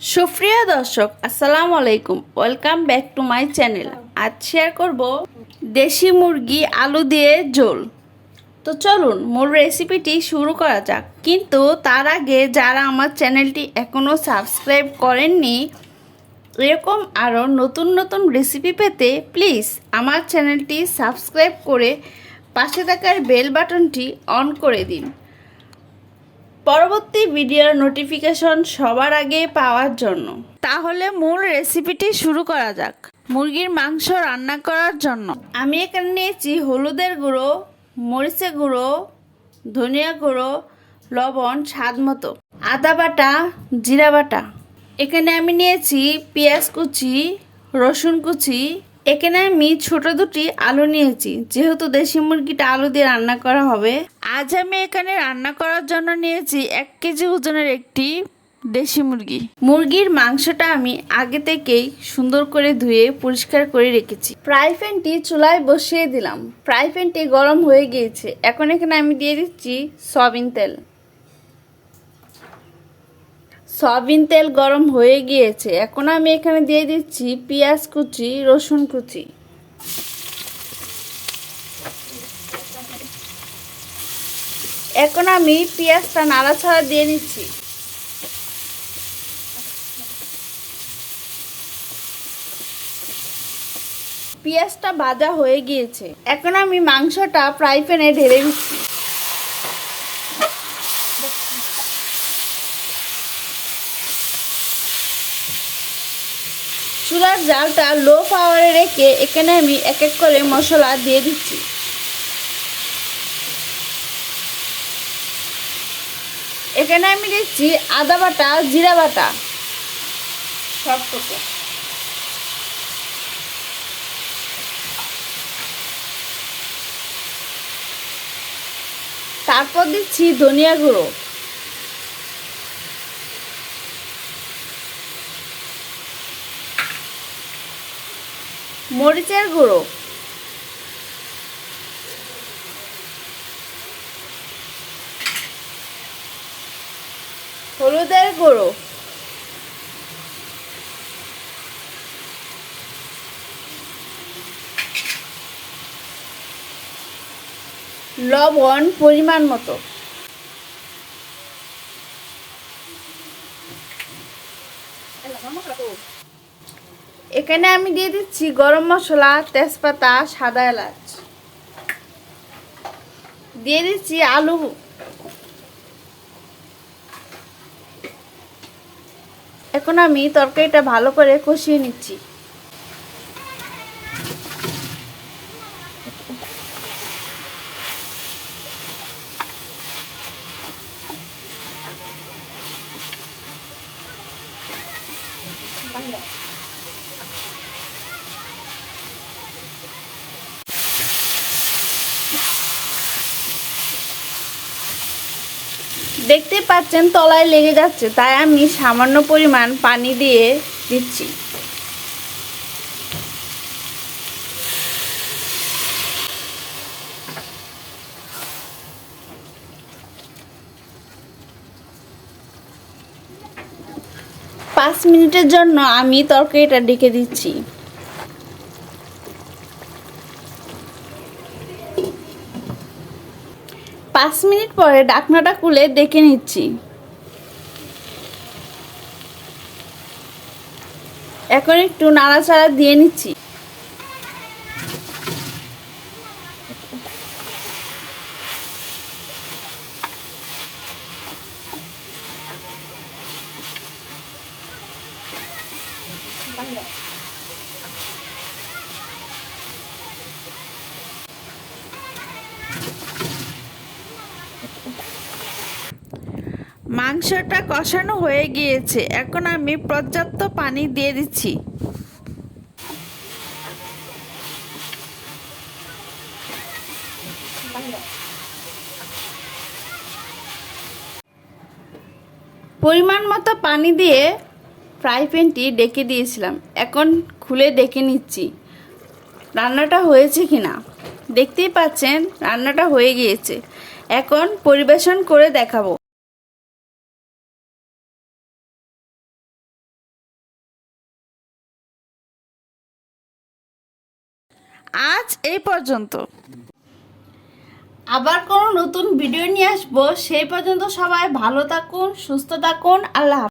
সুপ্রিয় দর্শক, আসসালামু আলাইকুম। Welcome back to my channel আজ শেয়ার করব দেশি মুরগি আলু দিয়ে ঝোল। তো চলুন, মূল রেসিপিটি শুরু করা যাক। কিন্তু তার আগে যারা আমার চ্যানেলটি এখনও সাবস্ক্রাইব করেননি, এরকম আরও নতুন নতুন রেসিপি পেতে প্লিজ আমার চ্যানেলটি সাবস্ক্রাইব করে পাশে থাকার বেল বাটনটি অন করে দিন। পরবর্তী ভিডিওর নোটিফিকেশন সবার আগে পাওয়ার জন্য। তাহলে মূল রেসিপিটি শুরু করা যাক। মুরগির মাংস রান্না করার জন্য। আমি এখানে নিয়েছি হলুদের গুঁড়ো মরিচের গুঁড়ো ধনিয়া গুঁড়ো লবণ স্বাদ মতো। আদা বাটা জিরা বাটা। এখানে আমি নিয়েছি পেঁয়াজ কুচি রসুন কুচি এখানে আমি ছোট দুটি আলু নিয়েছি। যেহেতু দেশি মুরগিটা আলু দিয়ে রান্না করা হবে, আজ আমি এখানে রান্না করার জন্য নিয়েছি এক কেজি ওজনের একটি দেশি মুরগি। মুরগির মাংসটা আমি আগে থেকেই সুন্দর করে ধুয়ে পরিষ্কার করে রেখেছি। ফ্রাই প্যানটি চুলায় বসিয়ে দিলাম। ফ্রাই প্যানটি গরম হয়ে গিয়েছে। এখন এখানে আমি দিয়ে দিচ্ছি সয়াবিন তেল। সয়াবিন তেল গরম হয়ে গিয়েছে। এখন আমি এখানে দিয়ে দিচ্ছি পেঁয়াজ কুচি, রসুন কুচি। এখন আমি পেঁয়াজটা নাড়াছাড়া দিয়ে নিচ্ছি। পেঁয়াজটা ভাজা হয়ে গিয়েছে। এখন আমি মাংসটা ফ্রাই প্যানে ঢেলে দিচ্ছি। চুলার জালটা লো পাওয়ারে রেখে এখানে আমি এক এক করে মশলা দিয়ে দিচ্ছি। এখানে আমি দিচ্ছি আদা বাটা জিরা বাটা। সবটুকু তারপর দিচ্ছি ধনিয়া গুঁড়ো। মরিচের গুঁড়ো। হলুদের গুঁড়ো। লবণ পরিমাণ মতো। এখানে আমি দিয়ে দিচ্ছি গরম মশলা, তেজপাতা, সাদা এলাচ। দিয়ে দিচ্ছি আলু। এখন আমি তরকারিটা ভালো করে কষিয়ে নিচ্ছি। দেখতে পাচ্ছেন তলায় লেগে যাচ্ছে, তাই আমি সামান্য পরিমাণ পানি দিয়ে দিচ্ছি। পাঁচ মিনিটের জন্য আমি তরকারিটা ডেকে দিচ্ছি। পাঁচ মিনিট পরে ডাকনাটা খুলে দেখে নিচ্ছি। এখন একটু নাড়াচাড়া দিয়ে নিচ্ছি। মাংসটা কষানো হয়ে গিয়েছে। এখন আমি পর্যাপ্ত পানি দিয়ে দিচ্ছি। পরিমাণ মতো পানি দিয়ে ফ্রাই প্যানটি ডেকে দিয়েছিলাম। এখন খুলে ডেকে নিচ্ছি। রান্নাটা হয়েছে কিনা? দেখতেই পাচ্ছেন, রান্নাটা হয়ে গিয়েছে। এখন পরিবেশন করে দেখাবো। আজ এই পর্যন্ত। আবার কোনো নতুন ভিডিও নিয়ে আসব, সেই পর্যন্ত সবাই ভালো থাকুন, সুস্থ থাকুন, আল্লাহ